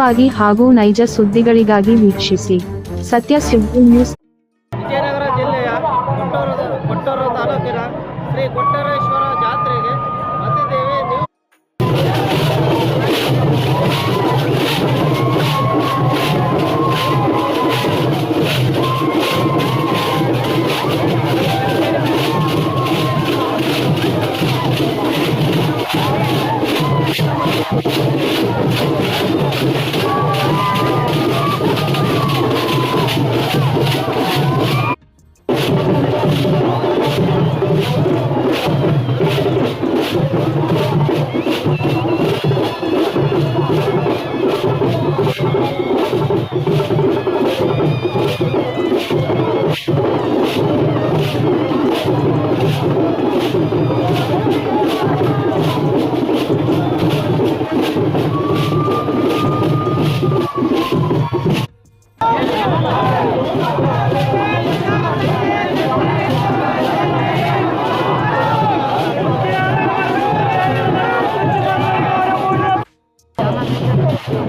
ವಾಗಿ ಹಾಗೂ ನೈಜ ಸುದ್ದಿಗಳಿಗಾಗಿ ವೀಕ್ಷಿಸಿ. ಸತ್ಯ ಸುದ್ದಿ ನ್ಯೂಸ್. ವಿಜಯನಗರ ಜಿಲ್ಲೆಯ ತಾಲೂಕಿನ ಶ್ರೀ ಕೊಟ್ಟರೇಶ್ವರ ಜಾತ್ರೆಗೆ ಬಂದಿದ್ದೇವೆ ನೀವು Thank you.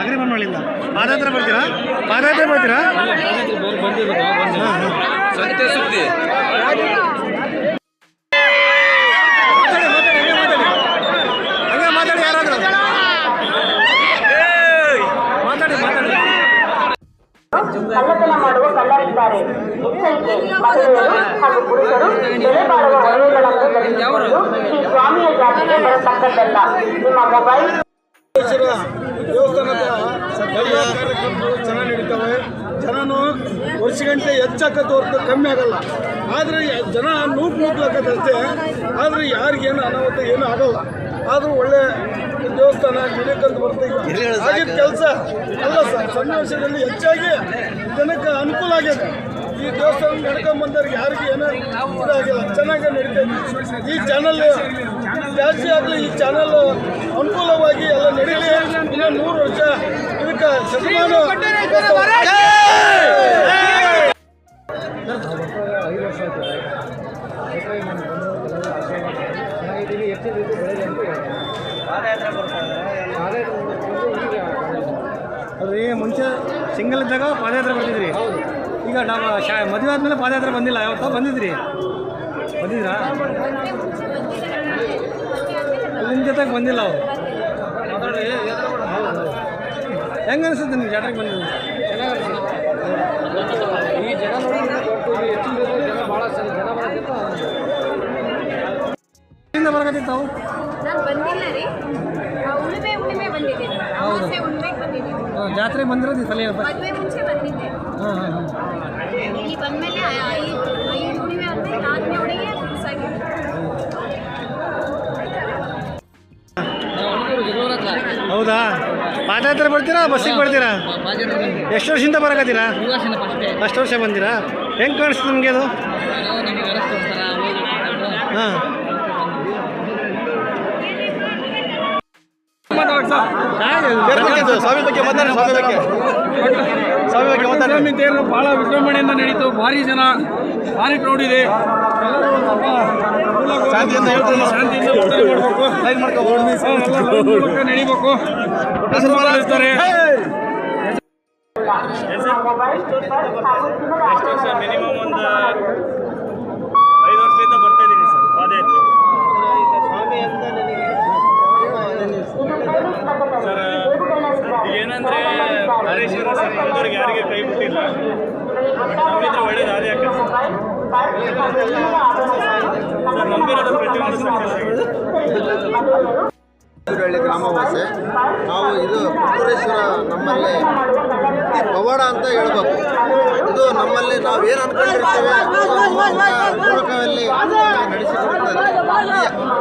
ಅಗ್ರಿಮನ್ವಳಿಂದ ಪಾದಯಾತ್ರೆ ಬರ್ತೀರಾ? ಪಾದಯಾತ್ರೆ ಬರ್ತೀರಾ? ಸತ್ಯ ಸುದ್ದಿ ಕಳ್ಳತನ ಮಾಡುವ ಕಳ್ಳರಿದ್ದಾರೆ. ಎಚ್ಚರಿಕೆ ಮಹಿಳೆಯರು ಹಾಗೂ ಪುರುಷರು ಬೆಲೆ ಬಾಳುವ ಜಾತಿಗೆ ಬರತಕ್ಕದ್ದಲ್ಲ ನಿಮ್ಮ ಮೊಬೈಲ್ ದೇವಸ್ಥಾನದ ಎಲ್ಲ ಕಾರ್ಯಕ್ರಮಗಳು ಚೆನ್ನಾಗಿ ನಡೀತವೆ. ಜನನು ವರ್ಷ ಗಂಟೆ ಹೆಚ್ಚಾಕತ್ತೆ ಹೊರತು ಕಮ್ಮಿ ಆಗಲ್ಲ. ಆದರೆ ಜನ ನೂಕು ನೂಕ್ಲಾಕತ್ತಷ್ಟೇ ಆದರೆ ಯಾರಿಗೇನು ಅನಾಹುತ ಏನೂ ಆಗಲ್ಲ. ಆದರೂ ಒಳ್ಳೆ ದೇವಸ್ಥಾನ ನಡೀಕಂತ ಬರ್ತೀವಿ ಆಗಿದ್ದ ಕೆಲಸ. ಅಲ್ಲ ಸರ್ ಸನ್ನಿವೇಶದಲ್ಲಿ ಹೆಚ್ಚಾಗಿ ಜನಕ್ಕೆ ಅನುಕೂಲ ಆಗಿದೆ ಈ ದೇವಸ್ಥಾನ ನಡ್ಕೊಂಡ್ ಬಂದವ್ರಿಗೆ ಯಾರಿಗೂ ಏನೋ ಚೆನ್ನಾಗಿ ನಡೀತಾ ಇದೆ. ಈ ಚಾನಲ್ ಜಾಸ್ತಿ ಆಗಲಿ, ಈ ಚಾನಲ್ ಅನುಕೂಲವಾಗಿ ಎಲ್ಲ ನಡೀಲಿ. ಇನ್ನೂ ನೂರು ವರ್ಷ ಇದಕ್ಕೆ ಶತಮಾನ ಅದ್ರಿ ಮುಂಚೆ ಸಿಂಗಲ್ ಇದ್ದಾಗ ಪಾದಯಾತ್ರೆ ಬರ್ತಿದ್ರಿ ಈಗ ನಾವು ಶಾ ಮದುವೆ ಆದಮೇಲೆ ಪಾದಯಾತ್ರೆ ಬಂದಿಲ್ಲ, ಯಾವತ್ತೋ ಬಂದಿದ್ರಿ. ಬಂದಿದ್ರಾ? ನಿಮ್ಮ ಜೊತೆಗೆ ಬಂದಿಲ್ಲ ಅವರು. ಹೆಂಗೆ ಅನಿಸುತ್ತೆ ನಿಮ್ಮ ಜಾತ್ರೆಗೆ ಬಂದಿದ್ದು? ಈ ಜನ ನೋಡಿ ಜನ ಜನ ಬರಕತ್ತಿತ್ತು ತಾವು ಬಂದಿಲ್ಲ ರೀ ಉಳುಮೆ ಉಳುಮೆ ಬಂದಿದ್ದೀನಿ ಜಾತ್ರೆಗೆ ಬಂದಿರೋದು ಈ ಸಲ ಮದುವೆ ಮುಂಚೆ ಬಂದಿದ್ದೆ. ಹಾಂ ಹಾಂ ಹಾಂ. ಇಲ್ಲಿ ಬಂದಮೇಲೆ ಐದು ಹೌದಾ? ಪಾದಯಾತ್ರೆ ಬರ್ತೀರಾ ಬಸ್ಸಿಗೆ ಬರ್ತೀರಾ? ಎಷ್ಟು ವರ್ಷದಿಂದ ಬರಕತ್ತೀರಾ? ಅಷ್ಟು ವರ್ಷ ಬಂದಿರಾ? ಹೆಂಗೆ ಕಾಣಿಸ್ತು ನಿಮಗೆ ಅದು? ಹಾಂ. ಸ್ವಾಮಿ ಬಗ್ಗೆ ಮಾತಾಡಿ ಸ್ವಾಮಿ ಬಗ್ಗೆ. ಸ್ವಾಮಿ ಬಗ್ಗೆ ಮಾತಾಡಿ. ತೇರು ಬಹಳ ವಿಜೃಂಭಣೆಯಿಂದ ನಡೀತು. ಭಾರಿ ಜನ ಭಾರಿ ಕ್ರೌಡ್ ಇದೆ. ಶಾಂತಿಯಿಂದ ಹೇಳ್ತೀನಿ ಶಾಂತಿಯಿಂದ ನಡಿಬೇಕು. ಇರ್ತಾರೆ. ಮಿನಿಮಮ್ ಒಂದು ಐದು ವರ್ಷದಿಂದ ಬರ್ತಾ ಇದ್ದೀನಿ ಸರ್ ಪಾದಯಾತ್ರೆ. ಸ್ವಾಮಿ ಅಂತ ಏನಂದ್ರೆ ಹರೇಶ್ವರ ಸರ್ ಯಾರಿಗೆ ಕೈ ಬಿಟ್ಟಿಲ್ಲ ಹಾಗೂ ಚಿನ್ನದ ಆಭರಣಗಳನ್ನು ಸರ್ ನಂಬಿರೋದು ಪ್ರತಿಯೊಂದು ಹಳ್ಳಿ ಗ್ರಾಮವಾಸಿ, ನಾವು ಇದು ಪುಟ್ಟೂರೇಶ್ವರ ನಮ್ಮಲ್ಲಿ ಪವಾಡ ಅಂತ ಹೇಳ್ಬೇಕು. ಇದು ನಮ್ಮಲ್ಲಿ ನಾವು ಏನು ಅನ್ಕೊಂಡಿರ್ತೇವೆ ನಡೆಸಿಕೊಡುತ್ತದೆ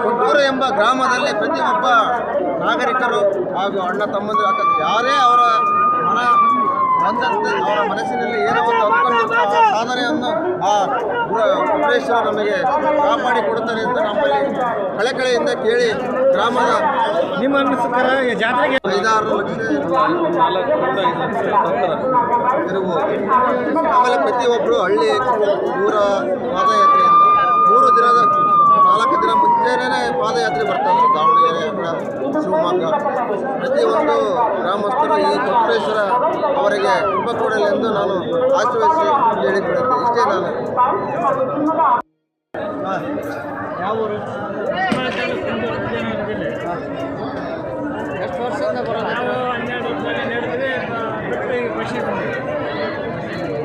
ಕೊಟ್ಟೂರು ಎಂಬ ಗ್ರಾಮದಲ್ಲಿ ಪ್ರತಿಯೊಬ್ಬ ನಾಗರಿಕರು ಹಾಗೂ ಅಣ್ಣ ತಮ್ಮಂದಿರು ಅಕ್ಕ ಯಾರೇ ಅವರ ಮನ ಬಂದಂತೆ ಅವರ ಮನಸ್ಸಿನಲ್ಲಿ ಏನೋ ಒಂದು ಅಂದ್ಕೊಂಡಿರ್ತಾರೋ ಆ ಸಾಧನೆಯನ್ನು ಆ ಗುರ- ಗುರುರೇಶ್ವರ ನಮಗೆ ಕಾಪಾಡಿ ಕೊಡುತ್ತಾರೆ ಅಂತ ನಮ್ಮಲ್ಲಿ ಕಳೆಕಳೆಯಿಂದ ಕೇಳಿ ಗ್ರಾಮದ ನಿಮ್ಮ ಅನ್ನಿಸ್ತಾರೆ ಜಾತ್ರೆಗೆ ಐದಾರು ಲಕ್ಷ ಆಮೇಲೆ ಪ್ರತಿಯೊಬ್ಬರು ಹಳ್ಳಿ, ಊರ ಪಾದಯಾತ್ರೆಯಿಂದ ಮೂರು ದಿನದ ನಾಲ್ಕು ದಿನ ಮುಂಚೆನೇ ಪಾದಯಾತ್ರೆ ಬರ್ತಾರೆ ದಾವಣಗೆರೆ ಶಿವಮೊಗ್ಗ. ಪ್ರತಿಯೊಂದು ಗ್ರಾಮಸ್ಥರು ಈ ಕೊಟ್ಟರೇಶ್ವರ ಅವರಿಗೆ ಕುಂಭ ಕೊಡಲಿ ಎಂದು ನಾನು ಆಶೀರ್ವದಿಸಿ ಹೇಳಿಕೊಳ್ಳುತ್ತೇನೆ ಇಷ್ಟೇ ನಾನು. ಯಾವ ಎಷ್ಟು ವರ್ಷದಿಂದ ಬರೋದು?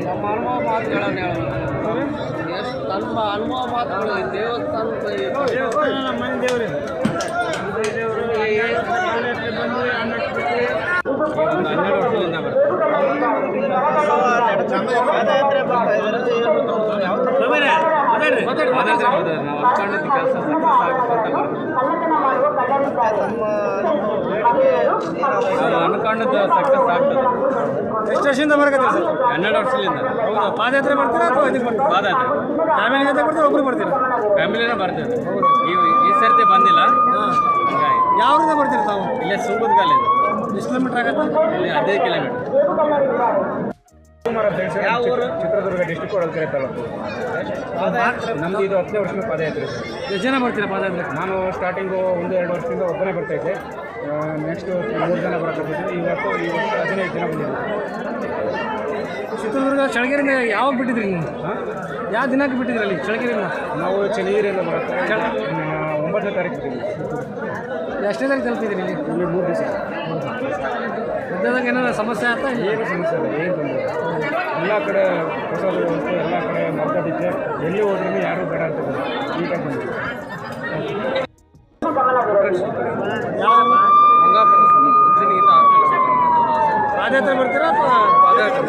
ನಮ್ಮ ಅನುಭವ ಮಾತುಗಳನ್ನು ಹೇಳೋದು. ನಮ್ಮ ಅನುಭವ ಮಾತುಗಳು ದೇವ್ರಿ ಅನ್ಕೊಂಡದ್ದು ಸಕ್ಸಸ್ ಆಗ್ತದೆ. ಎಷ್ಟು ವರ್ಷದಿಂದ ಬರಕತ್ತೀರಿ ಸರ್? ಹನ್ನೆರಡು ವರ್ಷದಿಂದ. ಹೌದಾ? ಪಾದಯಾತ್ರೆ ಮಾಡ್ತೀರಾ ಅಥವಾ ಇದಕ್ಕೆ ಬರ್ತೀರಾ? ಪಾದಯಾತ್ರೆ. ಫ್ಯಾಮಿಲಿ ಜೊತೆ ಬರ್ತೀರಾ ಒಬ್ರು ಬರ್ತೀರಾ? ಫ್ಯಾಮಿಲಿನೇ ಬರ್ತದೆ ಈ ಈ ಸರ್ತಿ ಬಂದಿಲ್ಲ. ಯಾವ್ರಿಂದ ಬರ್ತೀರಾ ತಾವು? ಇಲ್ಲೇ ಸುಂಗದ ಕಾಲೇಜ್. ಎಷ್ಟು ಕಿಲೋಮೀಟರ್ ಆಗತ್ತೆ? ಇಲ್ಲಿ ಹದಿನೈದು ಕಿಲೋಮೀಟರ್ ಯಾವ ಊರು? ಚಿತ್ರದುರ್ಗ ಡಿಸ್ಟಿಕ್ ಹೊಳಲ್ಕೆರೆ ತಾಲೂಕು. ನಮ್ದು ಇದು ಹತ್ತನೇ ವರ್ಷದ ಪಾದಯಾತ್ರೆ ಸರ್. ಎಷ್ಟು ಜನ ಬರ್ತೀರಾ ಪಾದಯಾತ್ರೆ? ನಾನು ಸ್ಟಾರ್ಟಿಂಗು ಒಂದು ಎರಡು ವರ್ಷದಿಂದ ಒಬ್ಬನೇ ಬರ್ತಾ ಇದ್ದೆ. ನೆಕ್ಸ್ಟ್ ಮೂರು ಜನ ಇವತ್ತು ಈ ವರ್ಷ ಹದಿನೈದು ಜನ ಚಿತ್ರದುರ್ಗ ಚಳಗೇರಿಯಿಂದ ಯಾವಾಗ ಬಿಟ್ಟಿದ್ರಿ ನೀವು? ಯಾವ ದಿನಕ್ಕೆ ಬಿಟ್ಟಿದ್ರಿ ಅಲ್ಲಿ ಚಳಗೇರಿಯಿಂದ ನಾವು ಚನ್ನಗಿರಿಯಿಂದ ಬರುತ್ತೆ. ಒಂಬತ್ತನೇ ತಾರೀಕು ಎಷ್ಟನೇ ತಾರೀಕು ತಲುಪಿದ್ರಿ ಇಲ್ಲಿ? ಇಲ್ಲಿ ಮೂರು ದಿವಸ. ಮಧ್ಯದಾಗ ಏನಾರ ಸಮಸ್ಯೆ ಆಗ್ತಾ ಏನು ಸಮಸ್ಯೆ ಇಲ್ಲ ಏನು ತೊಂದರೆ. ಎಲ್ಲ ಕಡೆ ಹೊಸ ಎಲ್ಲ ಕಡೆ ಮಾರ್ಕೆಟಿದೆ ಎಲ್ಲಿ ಹೋದ್ರೂ ಯಾರೂ ಬೇಡ ಅಂತ ಈಗ ಬಂದಿದೆ ಯಾವ ಮಂಗಾಪುರ ಉಜ್ಜಿನಿಗಿಂತ ಆರು ಕಿಲೋಮೀಟರ್ ಪಾದಯಾತ್ರೆ ಬರ್ತೀರಾ ಅಥವಾ ಎಷ್ಟು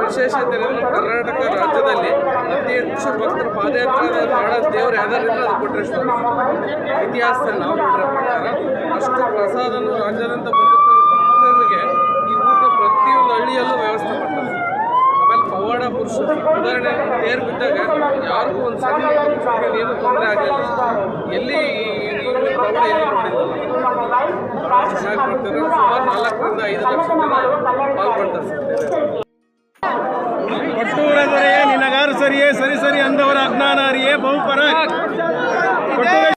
ವಿಶೇಷತೆ ಏನಂದ್ರೆ ಕರ್ನಾಟಕ ರಾಜ್ಯದಲ್ಲಿ ಅತಿ ಹೆಚ್ಚು ಭಕ್ತರು ಪಾದಯಾತ್ರೆ ಮಾಡೋ ದೇವರು ಯಾವ್ದಾರಿಂದ ಅದು ಕೊಟ್ಟರೆ ಇತಿಹಾಸದಲ್ಲಿ ನಾವು ಪ್ರಕಾರ ಅಷ್ಟು ಪ್ರಸಾದನು ರಾಜ್ಯಾದ್ಯಂತ ಬಂದಿದ್ದ ಭಕ್ತರಿಗೆ ಪ್ರತಿಯೊಂದು ಹಳ್ಳಿಯಲ್ಲೂ ವ್ಯವಸ್ಥೆ ಮಾಡ್ತಾರೆ. ಆಮೇಲೆ ಪವಾಡ ಪುರುಷರು, ಉದಾಹರಣೆ, ತೇರು ಬಿದ್ದಾಗ ಯಾರಿಗೂ ಒಂದು ಸಣ್ಣ ಏನು ತೊಂದರೆ ಆಗಲಿಲ್ಲ. ಎಲ್ಲಿ ಪವಾಡ ಎಲ್ಲಿ ನೋಡಿಲ್ಲ ಚೆನ್ನಾಗಿ ಮಾಡ್ತಾರೆ. ಸುಮಾರು ನಾಲ್ಕರಿಂದ ಐದು ಲಕ್ಷ ಜನ ಪಾಲ್ಗೊಳ್ತಾರೆ. ಸರ್ ಕೊಟ್ಟೂರ ನಿನಗಾರು ಸರಿಯೇ, ಸರಿ ಸರಿ ಅಂದವರ ಅಜ್ಞಾನ ಅರಿಯೇ ಬಹುಪರ.